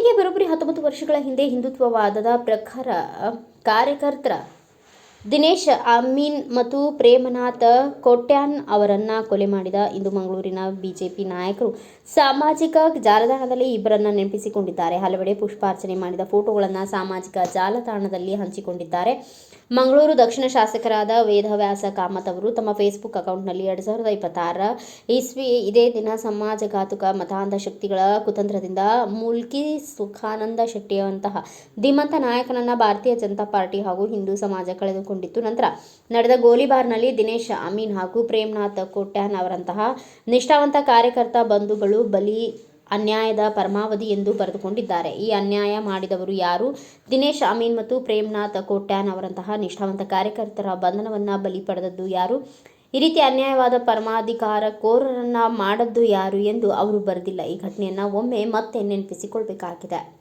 ಇಲ್ಲಿಗೆ ಬರೋಬ್ಬರಿ ಹತ್ತೊಂಬತ್ತು ವರ್ಷಗಳ ಹಿಂದೆ ಹಿಂದುತ್ವವಾದದ ಪ್ರಕಾರ ಕಾರ್ಯಕರ್ತರ ದಿನೇಶ್, ಅಮೀನ್ ಮತ್ತು ಪ್ರೇಮನಾಥ್ ಕೋಟ್ಯಾನ್ ಅವರನ್ನ ಕೊಲೆ ಮಾಡಿದ ಇಂದು ಮಂಗಳೂರಿನ ಬಿಜೆಪಿ ನಾಯಕರು. ಸಾಮಾಜಿಕ ಜಾಲತಾಣದಲ್ಲಿ ಇಬ್ಬರನ್ನ ನೆನಪಿಸಿಕೊಂಡಿದ್ದಾರೆ. ಹಲವೆಡೆ ಪುಷ್ಪಾರ್ಚನೆ ಮಾಡಿದ ಫೋಟೋಗಳನ್ನು ಸಾಮಾಜಿಕ ಜಾಲತಾಣದಲ್ಲಿ ಹಂಚಿಕೊಂಡಿದ್ದಾರೆ. ಮಂಗಳೂರು ದಕ್ಷಿಣ ಶಾಸಕರಾದ ವೇದವ್ಯಾಸ ಕಾಮತ್ ಅವರು ತಮ್ಮ ಫೇಸ್ಬುಕ್ ಅಕೌಂಟ್ನಲ್ಲಿ ಎರಡು ಸಾವಿರದ ಇಪ್ಪತ್ತಾರ ಇಸ್ವಿ ಇದೇ ದಿನ ಸಮಾಜಘಾತುಕ ಮತಾಂಧ ಶಕ್ತಿಗಳ ಕುತಂತ್ರದಿಂದ ಮುಲ್ಕಿ ಸುಖಾನಂದ ಶೆಟ್ಟಿಯಂತಹ ಧೀಮಂತ ನಾಯಕನನ್ನ ಭಾರತೀಯ ಜನತಾ ಪಾರ್ಟಿ ಹಾಗೂ ಹಿಂದೂ ಸಮಾಜ ಕಳೆದುಕೊಂಡಿತ್ತು ನಂತರ ನಡೆದ ಗೋಲಿಬಾರ್ನಲ್ಲಿ ದಿನೇಶ್, ಅಮೀನ್ ಹಾಗೂ ಪ್ರೇಮ್ನಾಥ್ ಕೋಟ್ಯಾನ್ ಅವರಂತಹ ನಿಷ್ಠಾವಂತ ಕಾರ್ಯಕರ್ತ ಬಂಧುಗಳು ಬಲಿ ಅನ್ಯಾಯದ ಪರಮಾವಧಿ ಎಂದು ಬರೆದುಕೊಂಡಿದ್ದಾರೆ. ಈ ಅನ್ಯಾಯ ಮಾಡಿದವರು ಯಾರು? ದಿನೇಶ್, ಅಮೀನ್ ಮತ್ತು ಪ್ರೇಮ್ನಾಥ್ ಕೋಟ್ಯಾನ್ ಅವರಂತಹ ನಿಷ್ಠಾವಂತ ಕಾರ್ಯಕರ್ತರ ಬಂಧನವನ್ನು ಬಲಿ ಪಡೆದದ್ದು ಯಾರು? ಈ ರೀತಿ ಅನ್ಯಾಯವಾದ ಪರಮಾಧಿಕಾರ ಕೋರರನ್ನ ಮಾಡದ್ದು ಯಾರು ಎಂದು ಅವರು ಬರೆದಿಲ್ಲ. ಈ ಘಟನೆಯನ್ನು ಒಮ್ಮೆ ಮತ್ತೆ ನೆನಪಿಸಿಕೊಳ್ಬೇಕಾಗಿದೆ.